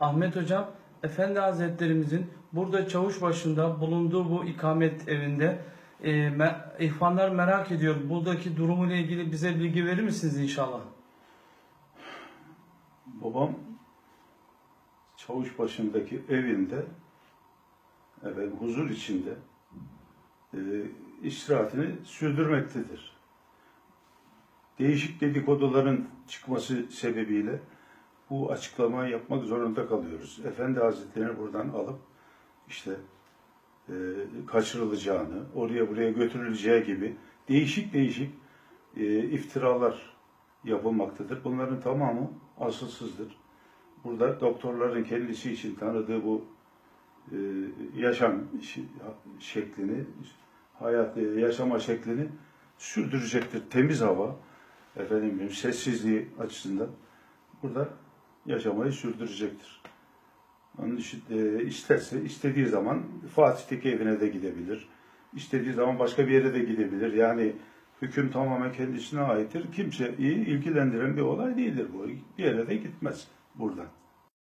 Ahmet Hocam, Efendi Hazretlerimizin burada çavuş başında bulunduğu bu ikamet evinde e, me- ihvanlar merak ediyor. Buradaki durumuyla ilgili bize bilgi verir misiniz inşallah? Babam çavuş başındaki evinde evet, huzur içinde e, istirahatini sürdürmektedir. Değişik dedikoduların çıkması sebebiyle bu açıklamayı yapmak zorunda kalıyoruz. Efendi Hazretleri'ni buradan alıp işte e, kaçırılacağını, oraya buraya götürüleceği gibi değişik değişik e, iftiralar yapılmaktadır. Bunların tamamı asılsızdır. Burada doktorların kendisi için tanıdığı bu e, yaşam şeklini, hayat e, yaşama şeklini sürdürecektir. Temiz hava, efendim sessizliği açısından burada yaşamayı sürdürecektir. Onun e, isterse istediği zaman Fatih'teki evine de gidebilir. İstediği zaman başka bir yere de gidebilir. Yani hüküm tamamen kendisine aittir. Kimseyi ilgilendiren bir olay değildir bu. Bir yere de gitmez buradan.